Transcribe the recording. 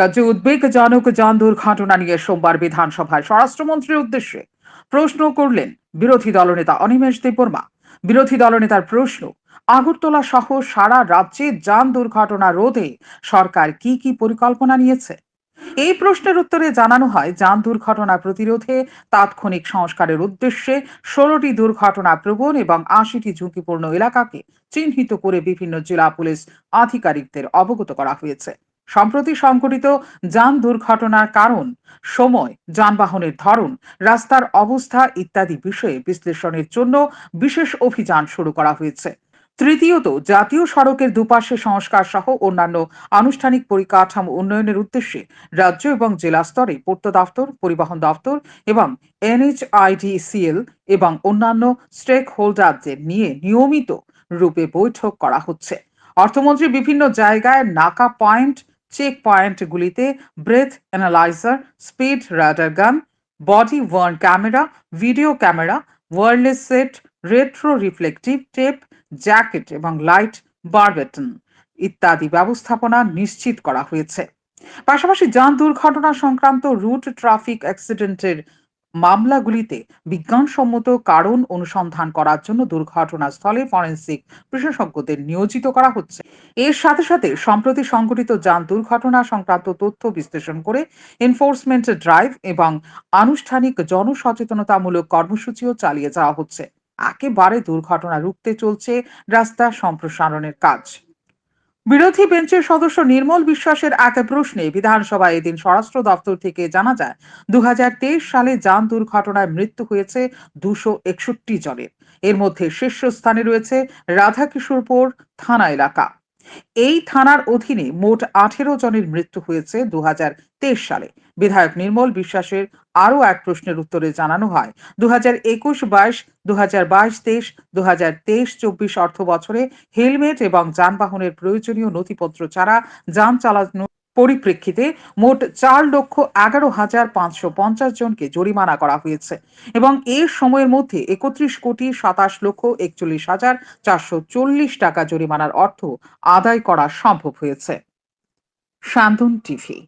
রাজ্যে উদ্বেগজনক যান দুর্ঘটনা নিয়ে সোমবার বিধানসভায় স্বরাষ্ট্রমন্ত্রীর উদ্দেশ্যে প্রশ্ন করলেন বিরোধী দলনেতা অনিমেষ দেববর্মা। বিরোধী দলনেতার প্রশ্ন, আগরতলা সহ সারা রাজ্যে যান দুর্ঘটনা রোধে সরকার কি কি পরিকল্পনা নিয়েছে? এই প্রশ্নের উত্তরে জানানো হয়, যান দুর্ঘটনা প্রতিরোধে তাৎক্ষণিক সংস্কারের উদ্দেশ্যে ষোলোটি দুর্ঘটনা প্রবণ এবং আশিটি ঝুঁকিপূর্ণ এলাকাকে চিহ্নিত করে বিভিন্ন জেলা পুলিশ আধিকারিকদের অবগত করা হয়েছে। সম্প্রতি সংঘটিত যান দুর্ঘটনার কারণ, সময়, যানবাহনের ধরন, রাস্তার অবস্থা ইত্যাদি বিষয়ে বিশ্লেষণের জন্য বিশেষ অভিযান শুরু করা হয়েছে। তৃতীয়ত, জাতীয় সড়কের দুপাশে সংস্কার সহ অন্যান্য আনুষ্ঠানিক পরিকাঠামো উন্নয়নের উদ্দেশ্যে রাজ্য এবং জেলা স্তরে পূর্ত দপ্তর পরিবহন দপ্তর এবং এনএইচআইডিসিএল এবং অন্যান্য স্টেক হোল্ডারদের নিয়ে নিয়মিত রূপে বৈঠক করা হচ্ছে। অর্থমন্ত্রী বিভিন্ন জায়গায় নাকা পয়েন্ট চেক পয়েন্টগুলিতে breath analyser speed radar gun body worn camera video camera wireless set retro reflective tape jacket এবং লাইট বারবেটন ইত্যাদি ব্যবস্থাপনা নিশ্চিত করা হয়েছে। পাশাপাশি যান দুর্ঘটনা সংক্রান্ত রুট ট্রাফিক অ্যাক্সিডেন্টের মামলাগুলিতে বিজ্ঞানসম্মত কারণ অনুসন্ধান করার জন্য দুর্ঘটনাস্থলে ফরেন্সিক বিশেষজ্ঞদের নিয়োজিত করা হচ্ছে। এর সাথে সাথে সম্প্রতি সংঘটিত যান দুর্ঘটনা সংক্রান্ত তথ্য বিশ্লেষণ করে এনফোর্সমেন্ট ড্রাইভ এবং আনুষ্ঠানিক জনসচেতনতামূলক কর্মসূচিও চালিয়ে যাওয়া হচ্ছে। একেবারে দুর্ঘটনা রুখতে চলছে রাস্তা সম্প্রসারণের কাজ। বিরোধী বেঞ্চের সদস্য নির্মল বিশ্বাসের এক প্রশ্নে বিধানসভায় এদিন স্বরাষ্ট্র দপ্তর থেকে জানা যায় দু হাজার তেইশ সালে যান দুর্ঘটনায় মৃত্যু হয়েছে দুশো একষট্টি জনের। এর মধ্যে শীর্ষস্থানে রয়েছে রাধাকিশোরপুর থানা এলাকা। এই থানার অধীনে মোট আঠেরো জনের মৃত্যু হয়েছে দু সালে। বিধায়ক নির্মল বিশ্বাসের আরও এক প্রশ্নের উত্তরে জানানো হয় দু হাজার একুশ বাইশ দু হাজার বাইশ তেইশ দু হাজার তেইশ চব্বিশ অর্থ বছরে হেলমেট এবং যানবাহনের প্রয়োজনীয় নথিপত্র ছাড়া যান চালানো পরিপ্রেক্ষিতে মোট চার লক্ষ এগারো হাজার পাঁচশো পঞ্চাশ জনকে জরিমানা করা হয়েছে এবং এর সময়ের মধ্যে একত্রিশ কোটি সাতাশ লক্ষ একচল্লিশ হাজার চারশো চল্লিশ টাকা জরিমানার অর্থ আদায় করা সম্ভব হয়েছে। শান্তন টিভি